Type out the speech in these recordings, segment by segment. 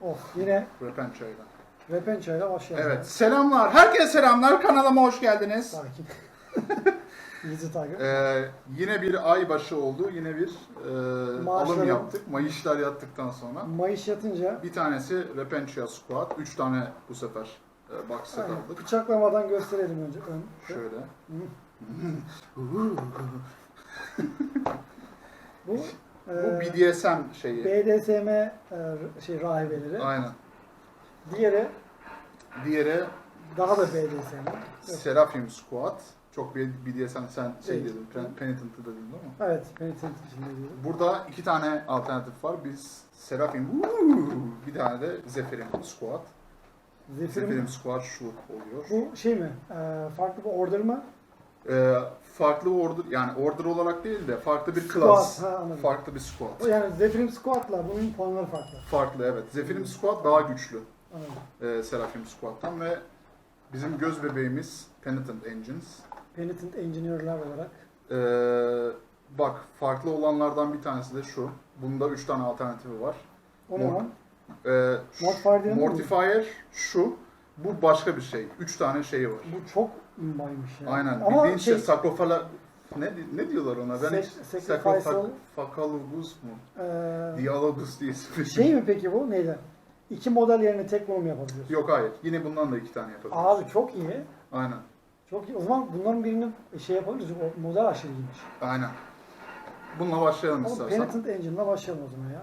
Of yine Repençay'dan. Repençay'la başlayalım. Evet. Selamlar. Herkese selamlar. Kanalıma hoş geldiniz. Sakin. Easy Tiger. Ee, yine bir ay başı oldu. Yine bir e, Maaşları- alım yaptık. Mayışlar yattıktan sonra. Mayış yatınca Bir tanesi Repentia Squad. Üç tane bu sefer e, box set aynen, aldık. bıçaklamadan gösterelim önce. Ön. Şöyle. Bu, Bu e, BDSM şeyi. BDSM e, şey rahibeleri. Aynen. Diğeri Diğeri daha da BDSM. Evet. Seraphim Squad. Çok bir BDSM sen şey Değil. dedin. Pen- Penitent'ı dedin değil mi? Evet, Penitent içinde diyorum. Burada iki tane alternatif var. Biz Seraphim, bir tane de Zephyrim Squad. Zephyrin Zephyrim Squad şu oluyor. bu şey mi? E, farklı bir order mı? Ee, farklı order, yani order olarak değil de farklı bir class. ha, anladım. Farklı bir squad. O yani Zephyrin Squad'la bunun puanları farklı. Farklı evet. Zephyrim Squad daha güçlü Anladım. e, Seraphim Squad'tan ve bizim göz bebeğimiz Penitent Engines. Penitent Engineer'lar olarak. Ee, bak farklı olanlardan bir tanesi de şu. Bunda 3 tane alternatifi var. O ne Mor- lan? Ee, şu-? Mortifier şu. Bu başka bir şey. 3 tane şeyi var. Bu çok imbaymış ya. Aynen. Ama Bildiğin şey, şey, sakrofala... Ne, ne diyorlar ona? Ben Sek- Sakrofakalogus mu? e, Diyalogus diye şey mi peki bu? Neydi? İki model yerine tek bunu mu yapabiliyorsun? Yok hayır. Yine bundan da iki tane yapabiliriz. Abi çok iyi. Aynen. Çok iyi. O zaman bunların birini şey yapabiliriz. O model aşırı iyiymiş. Aynen. Bununla başlayalım Ama istersen. Penitent Engine'la başlayalım o zaman ya.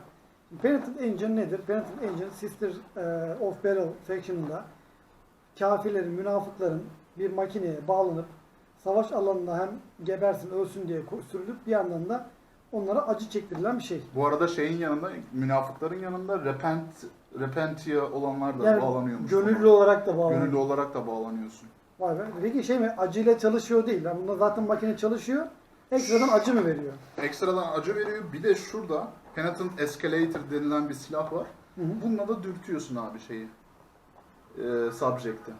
Penitent Engine nedir? Penitent Engine Sister e, of Battle Faction'ında kafirlerin, münafıkların bir makineye bağlanıp savaş alanında hem gebersin, ölsün diye sürülüp bir yandan da onlara acı çektirilen bir şey. Bu arada şeyin yanında, münafıkların yanında repent, repentia olanlar da Yani bağlanıyormuş. gönüllü buna. olarak da bağlanıyor. Gönüllü olarak da bağlanıyorsun. Vay be. Peki şey mi? Acıyla çalışıyor değil. Yani bunda zaten makine çalışıyor. Ekstradan acı mı veriyor? Ekstradan acı veriyor. Bir de şurada Penitent Escalator denilen bir silah var. Hı hı. Bununla da dürtüyorsun abi şeyi. Ee, subject'i.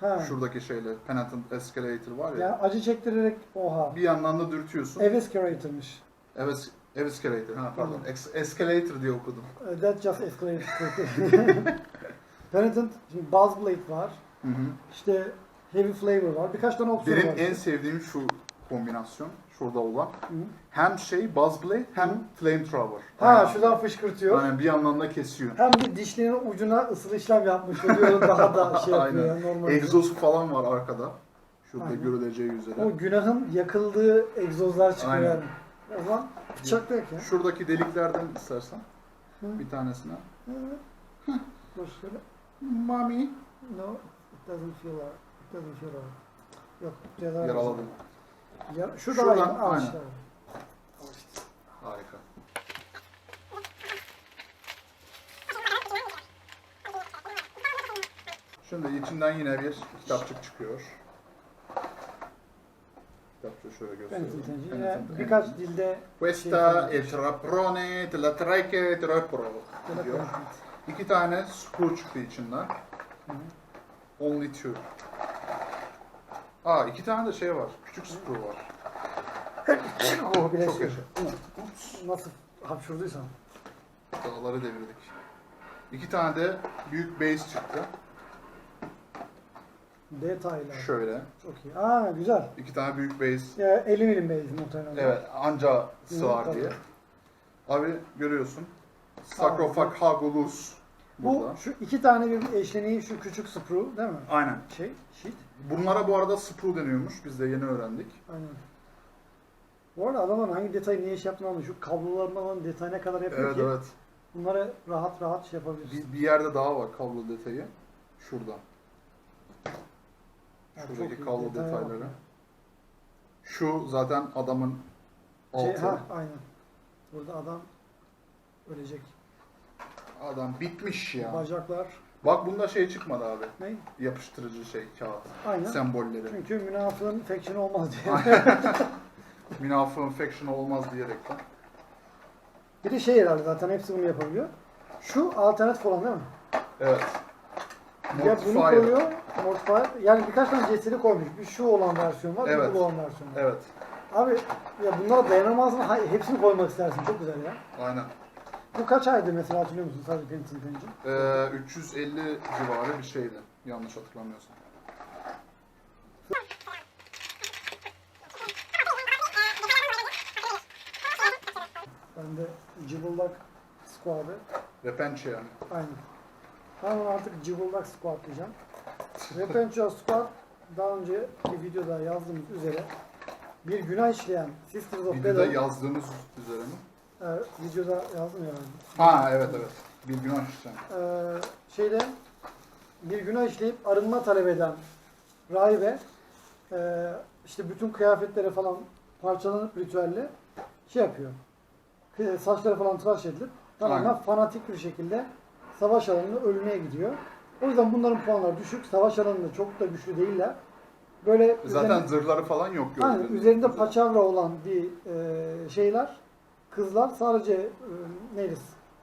Ha. Şuradaki şeyle Penitent Escalator var ya. Yani acı çektirerek oha. Bir yandan da dürtüyorsun. Eviscerator'mış. Evet. Escalator. Ha pardon. Ex- escalator diye okudum. Uh, That just quickly. Penitent, şimdi Buzz Blade var. Hı hı. İşte Heavy Flavor var. Birkaç tane opsiyon Benim var. en sevdiğim şu kombinasyon. Şurada olan. Hem şey Buzzblade hem Hı. Flamethrower. Ha Aynen. şuradan fışkırtıyor. Yani bir yandan da kesiyor. Hem de dişlerinin ucuna ısıl işlem yapmış oluyor. Daha da şey yapıyor. Yani normal. Egzozu falan var arkada. Şurada Aynen. görüleceği üzere. O günahın yakıldığı egzozlar çıkıyor Aynen. yani. O zaman bıçaklayak ya. Şuradaki deliklerden istersen Hı. bir tanesine. Dur şöyle. Mami. No, it doesn't feel right. It doesn't feel right. Yok, ceza Yaraladım. Ya, şurada Şuradan, var. Al aynen. işte. Harika. Şimdi içinden yine bir kitapçık çıkıyor. Kitapçığı şöyle göstereyim. Penitent Engine. Penitent Yine Engine. birkaç dilde Questa şey è traprone della trike tropro diyor. İki tane screw çıktı içinden. Only two. Aa iki tane de şey var. Küçük screw var. Oh, bile Çok şey. yaşa. Nasıl hapşurduysam. Dağları devirdik. İki tane de büyük base çıktı. Detaylar. Şöyle. Çok iyi. Aa güzel. İki tane büyük base. Ya 50 milim base muhtemelen. Evet anca sığar diye. Abi görüyorsun. Sarkophagolus Bu burada. şu iki tane bir eşleniği şu küçük sprue değil mi? Aynen. Şey, sheet. Bunlara bu arada sprue deniyormuş. Biz de yeni öğrendik. Aynen. Bu arada adamların hangi detayı niye şey yaptığını anlıyor. Şu kabloların olan detay ne kadar yapıyor Evet ki evet. bunları rahat rahat şey yapabiliriz. Bir, bir yerde daha var kablo detayı. Şurada. Yani çok Şuradaki iyi kablo detaya bak detayları. ya. Şu zaten adamın altı. Şey, ha, aynen. Burada adam ölecek. Adam bitmiş ya. Bacaklar. Bak bunda şey çıkmadı abi. Ne? Yapıştırıcı şey kağıt. Aynen. Sembolleri. Çünkü münafığın faction olmaz diye. Münafığın faction olmaz diyerekten. bir de şey herhalde zaten hepsi bunu yapabiliyor. Şu alternatif olan değil mi? Evet. Ya bunu Mortifier. koyuyor, Mortifier. Yani birkaç tane cesedi koymuş. Bir şu olan versiyon var, Evet. bir bu olan versiyon var. Evet. Abi ya bunlara dayanamaz mı? Hayır, hepsini koymak istersin. Çok güzel ya. Aynen. Bu kaç aydı mesela hatırlıyor musun sadece Penitent Engine? Ee, 350 civarı bir şeydi. Yanlış hatırlamıyorsam. Ben de Cıbıldak Squad'ı. Repençe yani. Aynen. Ben artık Cıbıldak Squad diyeceğim. Repentia Squad daha önceki videoda yazdığımız üzere bir günah işleyen Sisters of Videoda Battle yazdığımız üzere mi? E, videoda yazdım ya. Ha evet evet. Bir günah işlem. e, şeyde bir günah işleyip arınma talep eden rahibe e, işte bütün kıyafetlere falan parçalanıp ritüelle şey yapıyor. Saçları falan tıraş edilip tamamen Aynen. fanatik bir şekilde savaş alanında ölmeye gidiyor. O yüzden bunların puanları düşük. Savaş alanında çok da güçlü değiller. Böyle Zaten üzerine- zırhları falan yok gördüğünüz üzerinde paçavra olan bir e, şeyler, kızlar sadece e, neydi?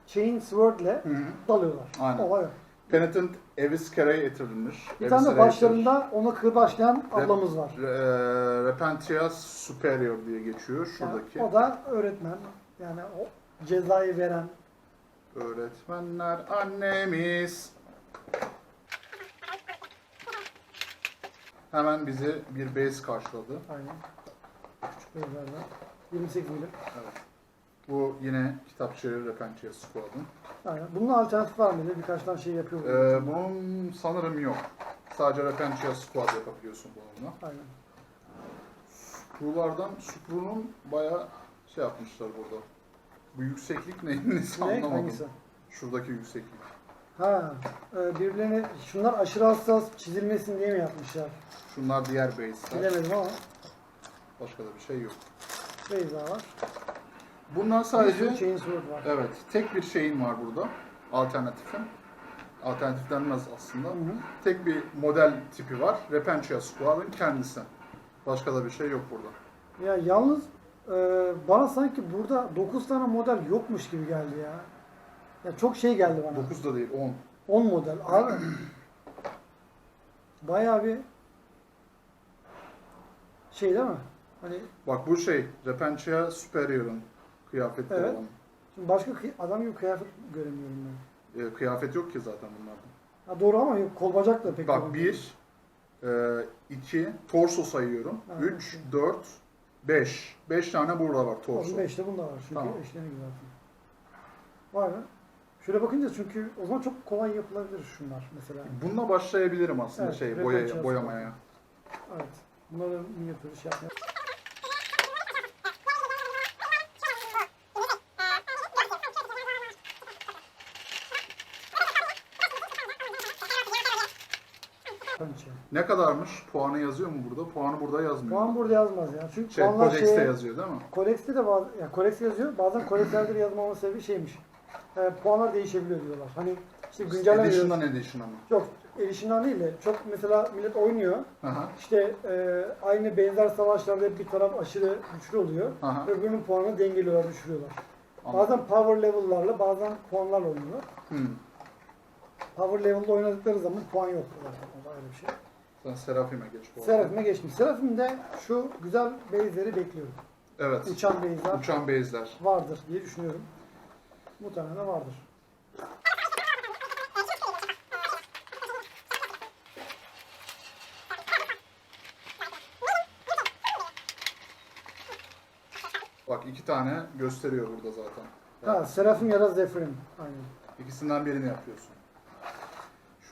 Chain sword'le dalıyorlar. Aynen. Olay. Penitent Evis Kere'ye getirilmiş. Bir tane de başlarında ona kırbaçlayan ablamız var. getirilmiş. Ee, Repentias Superior diye geçiyor Yani şuradaki. o da öğretmen. Yani o cezayı veren. Öğretmenler annemiz. Hemen bizi bir base karşıladı. Aynen. Küçük beylerden. 28 milim. Evet. Bu yine kitapçı Repentias Squad'ın. Aynen. Bunun alternatif var mıydı? Birkaç tane şey yapıyor. Ee, bunun sanırım yok. Sadece Repentias Squad yapabiliyorsun bununla. Aynen. Screw'lardan Screw'nun bayağı şey yapmışlar burada. Bu yükseklik ne? Neyse Ne? anlamadım. Hangisi? Şuradaki yükseklik. Ha, e, birbirlerine şunlar aşırı hassas çizilmesin diye mi yapmışlar? Şunlar diğer base'ler. Bilemedim ama Başka da bir şey yok. Beyza var. Sürü sadece var. evet tek bir şeyin var burada. Alternatifin. Alternatif denmez aslında. Hı hı. Tek bir model tipi var. Repentia Squad'ın kendisi. Başka da bir şey yok burada. Ya yalnız e, bana sanki burada 9 tane model yokmuş gibi geldi ya. Ya çok şey geldi bana. 9 da değil 10. 10 model. Abi bayağı bir şey değil mi? Hani Bak bu şey Repentia Superior'ın kıyafetleri Evet. olan. şimdi başka kıy- adam gibi kıyafet göremiyorum ben. Ee, kıyafet yok ki zaten bunlarda. Ha doğru ama yok kol bacak da pek Bak göremiyorum. 1, 2, torso sayıyorum. Ha, 3, okey. 4, 5. 5 tane burada var torso. 5'te bunda var çünkü Tamam. eşlerini gibi zaten. Var mı? Şöyle bakınca çünkü o zaman çok kolay yapılabilir şunlar mesela. Bununla başlayabilirim aslında Evet, şey Repentia boya, boyamaya. Evet. Bunları minyatür şey yapmaya. Ne kadarmış? Puanı yazıyor mu burada? Puanı burada yazmıyor. Puan burada yazmaz ya. Çünkü şey, puanlar Codex'te şeye, yazıyor değil mi? Kodex'te de bazı, ya Codex yazıyor. Bazen Codex'lerde de yazmamın sebebi şeymiş. E, puanlar değişebiliyor diyorlar. Hani işte güncelleme Edition'dan edition'a mı? Yok, erişimden değil de çok mesela millet oynuyor. Aha. İşte e, aynı benzer savaşlarda hep bir taraf aşırı güçlü oluyor. Aha. Öbürünün puanını dengeliyorlar, düşürüyorlar. Anladım. Bazen power level'larla, bazen puanlarla oynuyorlar. Hmm. Power level'da oynadıkları zaman puan yok zaten. O da ayrı bir şey. Sen Seraphim'e geç bu arada. Seraphim'e geçtim. Seraphim'de şu güzel base'leri bekliyorum. Evet. Uçan base'ler Uçan base'ler. vardır diye düşünüyorum. Muhtemelen vardır. Bak iki tane gösteriyor burada zaten. Ha, Seraphim ya da Zephyrin. Aynen. İkisinden birini yapıyorsun.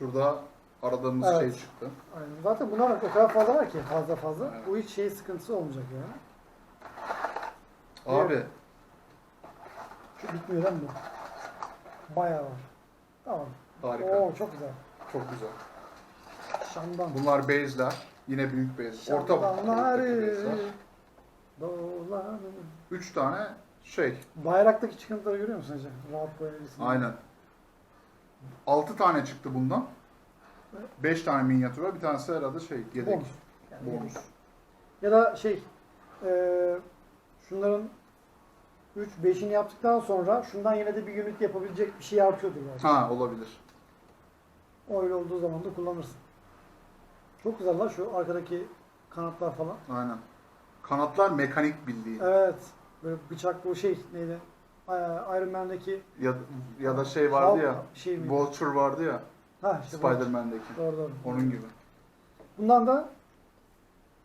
Şurada aradığımız Evet. şey çıktı. Aynen. Zaten bunlar o kadar fazla var ki fazla fazla. Evet. Bu hiç şey sıkıntısı olmayacak ya. Abi Şu bitmiyor lan bu. Bayağı var. Tamam. harika. Oo çok güzel. Çok güzel. Şam'dan. Bunlar base'ler. Yine büyük base. Orta Şamdanları base'ler. dolanır. Üç tane şey. Bayraktaki çıkıntıları görüyor musun hocam? Rahat koyabilirsin. Aynen. Altı tane çıktı bundan. Beş tane minyatür var. Bir tanesi herhalde şey yedek. Bonus. Yani Bonus. Ya da şey, eee şunların 3 5'ini yaptıktan sonra şundan yine de bir unit yapabilecek bir şey artıyordur belki. Ha olabilir. O öyle olduğu zaman da kullanırsın. Çok güzel lan şu arkadaki kanatlar falan. Aynen. Kanatlar mekanik bildiğin. Evet. Böyle bıçak bu şey neydi? E, Iron Man'deki Ya, ya da şey vardı Hulk ya. şey? Vulture vardı ya. Ha işte. Spider-Man'deki. Doğru doğru. Onun gibi. Bundan da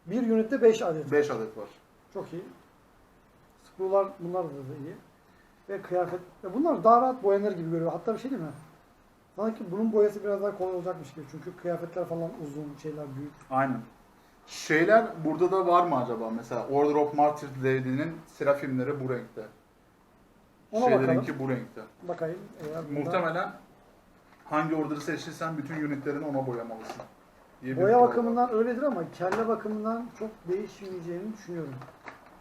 bir unitte 5 adet. 5 adet var. Çok iyi. Screw'lar bunlar da iyi. Ve kıyafet. Ya bunlar daha rahat boyanır gibi görüyor. Hatta bir şey değil mi? Sanki bunun boyası biraz daha kolay olacakmış gibi. Çünkü kıyafetler falan uzun, şeyler büyük. Aynen. Şeyler burada da var mı acaba? Mesela Order of Martyrs Lady'nin serafimleri bu renkte. Ona Şeylerinki bu renkte. Bakayım. Eğer bunda- Muhtemelen hangi order'ı seçtiysen bütün unitlerini ona boyamalısın. diye bir Boya kural var. bakımından öyledir ama kelle bakımından çok değişmeyeceğini düşünüyorum.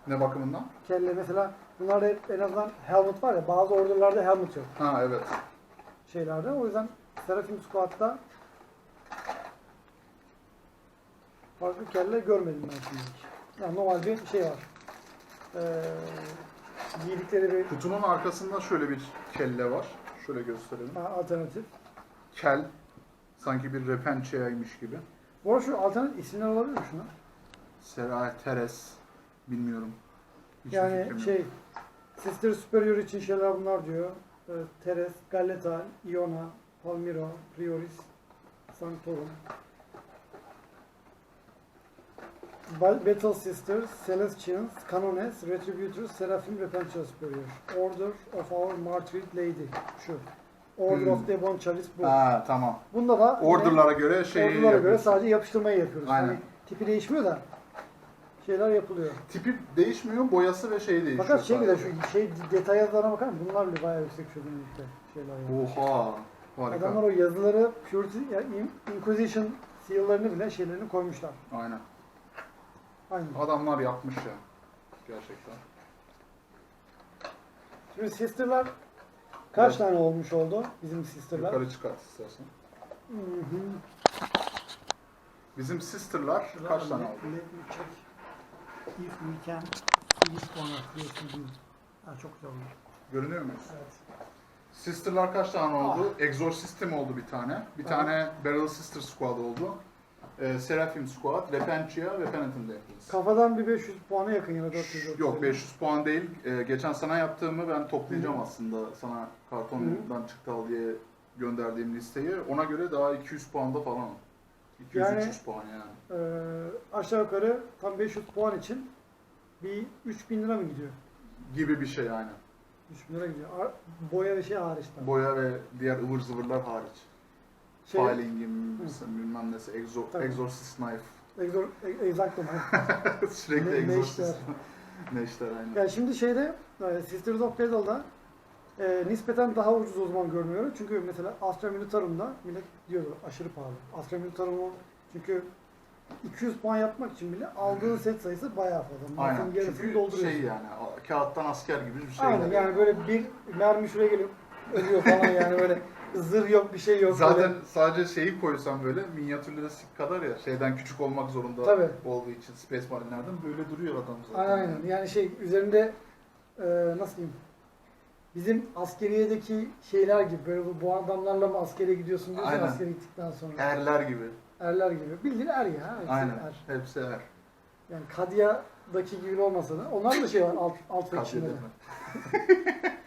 Ne bakımından? Kelle mesela bunlarda hep en azından helmet var ya bazı orderlarda helmet yok Ha evet. şeylerde. O yüzden Seraphim Squad'da farklı kelle görmedim ben şimdilik. Yani normal bir şey var. Ee, giydikleri bir Kutunun arkasında şöyle bir kelle var. Şöyle gösterelim. ha, alternatif. Kel. Sanki bir repençeymiş gibi. Bu arada şu alternatif isimler olabilir mi şuna? Sera Teres. Bilmiyorum. Hiçbir Yani fikrim yok. şey Sister Superior için şeyler bunlar diyor. Ee, Teres, Galleta, Iona, Palmiro, Prioris, Sanctorum. Battle Sisters, Celestians, Canones, Retributors, Seraphim, Repentia Superior. Order of Our Martyred Lady. Şu. Order Hmm. of Devon Charis bu. Ha tamam. Bunda da Order'lara göre şey order'lara göre sadece yapıştırmayı yapıyoruz. Aynen. Hani tipi değişmiyor da şeyler yapılıyor. Tipi değişmiyor, boyası ve şeyi değişiyor. Fakat şey sadece. şu şey detay yazılarına bakar mısın? Bunlar bile bayağı yüksek çözünürlükte şeyler yani. Oha. Harika. Adamlar o yazıları Purity, ya In- Inquisition seal'larını bile şeylerini koymuşlar. Aynen. Aynı. Adamlar yapmış ya. Gerçekten. Şimdi sister'lar kaç Evet. tane olmuş oldu bizim sister'lar? Yukarı çıkart istersen. Hı hı. Bizim sister'lar kaç tane oldu? Let me check if we can this one of. Ha, çok güzel oldu. Görünüyor muyuz? Evet. Sister'lar kaç tane oldu? Ah. Exorcist'im oldu bir tane. Bir tane Barrel Sister Squad oldu. Ee, Seraphim Squad, Repentia ve Penitent Angels. Kafadan bir 500 puana yakın ya da 400. Yok 500 puan değil. Ee, geçen sana yaptığımı ben toplayacağım aslında. Sana kartondan çıktı al diye gönderdiğim listeyi. Ona göre daha 200 puanda falan. 200-300 Yani- puan yani. Ee, aşağı yukarı tam 500 puan için bir 3000 lira mı gidiyor? Gibi bir şey yani. 3000 lira gidiyor. Ar- Boya ve şey hariç tabii. Boya ve diğer ıvır zıvırlar hariç. Şey, Filing'im, bilmem nesi, exo, Tabii. Exorcist Knife. Exor, e- exactly. Sürekli Ne- Exorcist. neşter. Neşter aynen. yani şimdi şeyde e, Sisters of Battle'da e, nispeten daha ucuz o zaman görünüyor. Çünkü mesela Astra Militarum'da millet diyordu aşırı pahalı. Astra Militarum'u çünkü 200 puan yapmak için bile aldığın set sayısı bayağı fazla. Aynen. Yarısını Çünkü dolduruyorsun. şey yani kağıttan asker gibi bir şey. Aynen yani böyle bir mermi şuraya gelip ölüyor falan yani böyle zırh yok bir şey yok. Zaten böyle. sadece şeyi koysam böyle minyatürleri sik kadar ya şeyden küçük olmak zorunda Tabii. olduğu için Space Marine'lerden böyle duruyor adam zaten. Aynen yani şey üzerinde e, nasıl diyeyim bizim askeriyedeki şeyler gibi böyle bu, bu adamlarla mı askere gidiyorsun diyorsun Aynen. askere gittikten sonra. Erler gibi. Erler gibi. Bildiğin er ya. Hepsi Aynen. er. Hepsi er. Yani Kadia'daki gibi olmasa da onlar da şey var alt, alt faction'ları.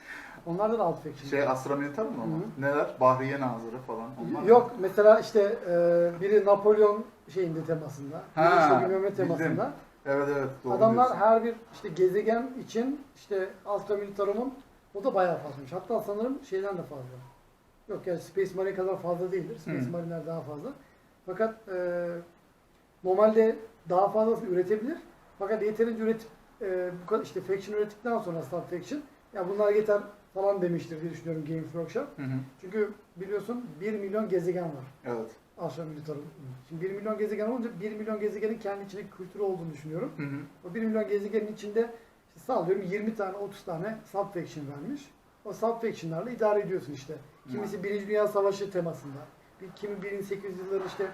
edemem. Onlar da alt faction. Şey Astra Militar mı ama? Neler? Bahriye Nazırı falan. Onlar Yok mesela işte e, biri Napolyon şeyinde temasında. Biri Ha, işte bilmem ne bildim. temasında. Evet evet doğru Adamlar diyorsun. her bir işte gezegen için işte Astra Militarum'un o da bayağı fazlamış. Hatta sanırım şeyden de fazla. Yok yani Space Marine kadar fazla değildir. Space Hı. Marine'ler daha fazla. Fakat e, normalde daha fazlasını üretebilir. Fakat yeterince üretip e, bu kadar işte faction ürettikten sonra sub faction ya bunlar yeter falan demiştir diye düşünüyorum Games Workshop. Hı hı. Çünkü biliyorsun 1 milyon gezegen var. Evet. Astra Militarum. Şimdi 1 milyon gezegen olunca 1 milyon gezegenin kendi içindeki kültürü olduğunu düşünüyorum. Hı hı. O 1 milyon gezegenin içinde işte sallıyorum 20 tane 30 tane subfaction vermiş. O subfactionlarla idare ediyorsun işte. Kimisi Birinci Dünya Savaşı temasında. Bir, kimi 1800 yılların işte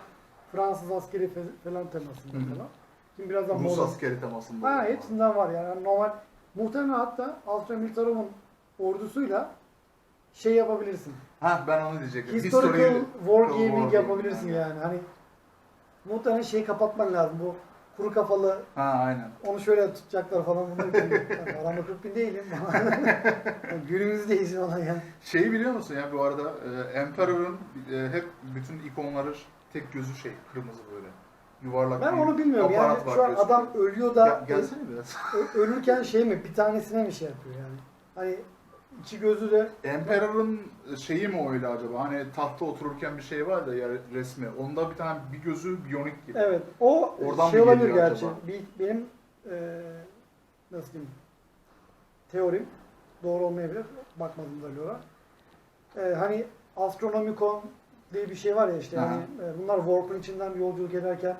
Fransız askeri falan temasında Hı hı. falan. Kim biraz daha Rus askeri temasında. Ha hepsinden var yani. Yani normal muhtemelen hatta Astra Militarum'un ordusuyla şey yapabilirsin. Ha ben onu diyecektim. Historical History- war gaming yapabilirsin aynen. yani. Hani muhtemelen şeyi kapatman lazım bu kuru kafalı Ha aynen. onu şöyle tutacaklar falan. Bunu yani aramda 40 bin değilim. Yani Günümüzdeyiz ona yani. Şeyi biliyor musun ya bu arada e, Emperor'ın e, hep bütün ikonları tek gözü şey kırmızı böyle. Yuvarlak Ben onu bilmiyorum. Yani şu an gözü. adam ölüyor da Ya, gelsene biraz. ölürken şey mi bir tanesine mi şey yapıyor yani? Hani iki gözü de Emperor'ın şeyi mi öyle acaba? Hani tahta otururken bir şey var da ya resmi. Onda bir tane bir gözü biyonik gibi. evet o Oradan şey mı olabilir geliyor gerçi. acaba? Bir, benim e, nasıl diyeyim teorim doğru olmayabilir. Bakmadım da Lora. E, hani Astronomicon diye bir şey var ya işte Aha. hani e, bunlar Warp'un içinden yolculuk ederken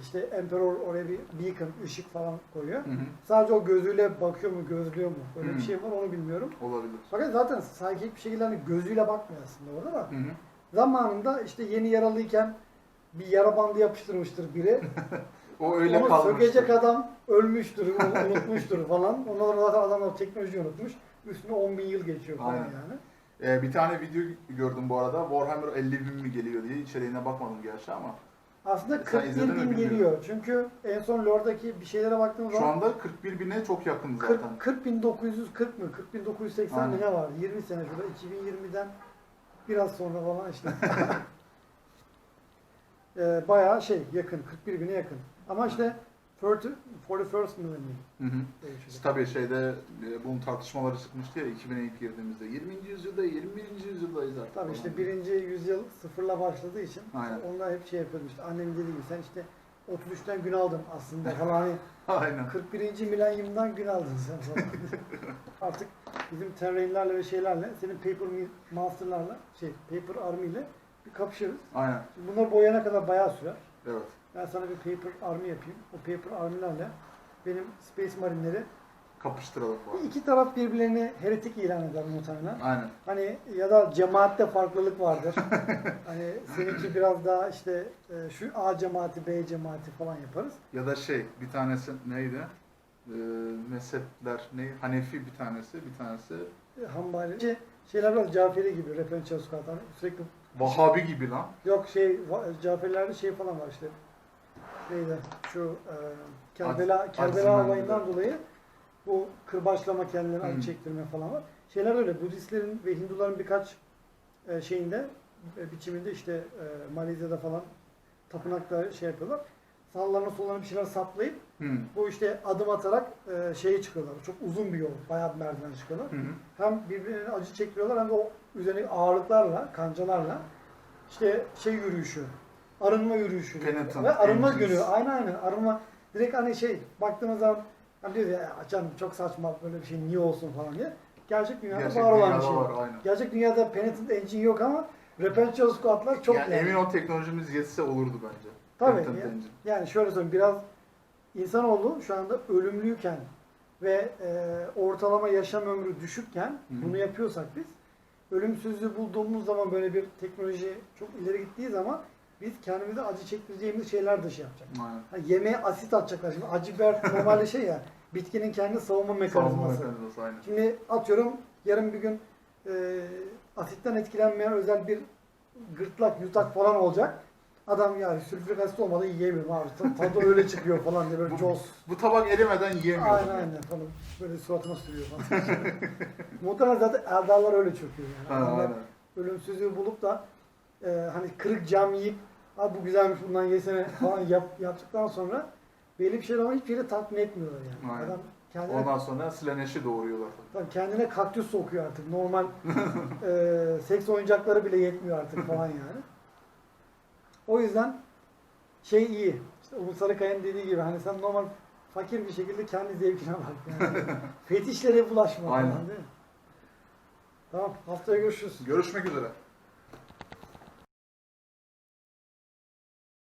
işte Emperor oraya bir beacon, ışık falan koyuyor. Hı hı. Sadece o gözüyle bakıyor mu, gözlüyor mu? Böyle Hı. bir şey var onu bilmiyorum. Olabilir. Fakat zaten psychic bir şekilde hani gözüyle bakmıyor aslında orada da. Hı hı. Zamanında işte yeni yaralıyken bir yara bandı yapıştırmıştır biri. O öyle Onu kalmıştı. sökecek adam ölmüştür, unutmuştur falan. Ondan sonra zaten adam o teknolojiyi unutmuş. Üstüne 10 bin yıl geçiyor falan Aynen. yani. Ee, bir tane video gördüm bu arada. Warhammer 50 bin mi geliyor diye. içeriğine bakmadım gerçi ama. Aslında Sen 41 izledin mi bin bilmiyorum. geliyor. Çünkü en son Lord'daki bir şeylere baktığımız Şu zaman anda 41 bine çok yakın zaten. 40, 40 bin 940 mı? 40 bin 980 mi Aynen. ne var? 20 sene şurada 2020'den biraz sonra falan işte. Ee, bayağı şey yakın 41 bine yakın. Ama işte 40, 41st millennium Hı hı. İşte tabii şeyde e, bunun tartışmaları çıkmıştı ya 2000'e ilk girdiğimizde. 20. yüzyılda 21. yüzyıldayız artık. Tabii işte birinci yüzyıl sıfırla başladığı için Aynen. onlar hep şey yapıyordu işte annem dediği gibi sen işte 33'ten gün aldın aslında falan hani Aynen. 41. milenyumdan gün aldın sen falan. Artık bizim Terrain'lerle ve şeylerle senin Paper Monster'larla şey Paper Army ile bir kapışırız. Aynen. Bunlar boyana kadar bayağı sürer. Evet. Ben sana bir Paper Army yapayım. O Paper Army'lerle benim Space Marine'leri Kapıştıralım bu arada. iki taraf birbirlerini heretik ilan eder muhtemelen. Aynen. Hani ya da cemaatte farklılık vardır. hani seninki biraz daha işte e, şu A cemaati, B cemaati falan yaparız. Ya da şey bir tanesi neydi? Ee, mezhepler ne? Hanefi bir tanesi, bir tanesi E, Hambali. Şey, şeyler var Caferi gibi, Çalışkan hani sürekli Vahabi gibi lan. yok şey va- Caferilerde şey falan var işte. Neydi? Şu e, Kerbela, Ac- Kerbela olayından dolayı bu kırbaçlama kendilerini acı Hmm. çektirme falan var. Şeyler öyle. Budistlerin ve Hinduların birkaç e, şeyinde e, biçiminde işte e, Malezya'da falan tapınakta şey yapıyorlar. Sağlarına sollarına bir şeyler saplayıp Hı. bu işte adım atarak e, şeye çıkıyorlar. Çok uzun bir yol. Bayağı bir merdiven çıkıyorlar. Hı hı. Hem birbirine acı çekiyorlar hem de o üzerine ağırlıklarla, kancalarla işte şey yürüyüşü, arınma yürüyüşü. Penitent, Ve arınma günü. Aynen aynen. Arınma. Direkt hani şey baktığınız zaman hani diyoruz ya canım çok saçma böyle bir şey niye olsun falan diye. Gerçek dünyada Gerçek var olan dünyada bir şey. var aynen. Gerçek dünyada Penitent Engine yok ama Repentance Squad'lar çok yani yani. emin ol teknolojimiz yetse olurdu bence. Tabii. Ya- Engine. Yani şöyle söyleyeyim biraz insanoğlu şu anda ölümlüyken ve e, ortalama yaşam ömrü düşükken Hı hı. bunu yapıyorsak biz ölümsüzlüğü bulduğumuz zaman böyle bir teknoloji çok ileri gittiği zaman biz kendimize acı çektireceğimiz şeyler de şey yapacak. Hani yemeğe asit atacaklar. Şimdi acı biber normalde şey ya bitkinin kendi savunma Savunma mekanizması. mekanizması aynen. Şimdi atıyorum yarın bir gün e, asitten etkilenmeyen özel bir gırtlak, yutak falan olacak. Adam ya sülfürik asit olmadan yiyemiyorum abi. Ta- Tadı öyle çıkıyor falan diye böyle cos. Bu tabak erimeden yiyemiyorum. Aynen aynen falan. Böyle suratına sürüyor falan. Muhtemelen zaten eldarlar öyle çöküyor yani. Ha, Adamlar aynen. ölümsüzlüğü bulup da e, hani kırık cam yiyip abi bu güzelmiş bundan yesene falan yap, yaptıktan sonra belli bir şeyler ama hiçbir yere tatmin etmiyorlar yani. Aynen. Adam kendine, Ondan sonra sileneşi doğuruyorlar. tabii kendine kaktüs sokuyor artık. Normal e, seks oyuncakları bile yetmiyor artık falan yani. O yüzden şey iyi. İşte Umut Sarıkaya'nın dediği gibi hani sen normal fakir bir şekilde kendi zevkine bak. Yani. Fetişlere bulaşma Aynen. falan değil mi? Tamam haftaya görüşürüz. Görüşmek üzere.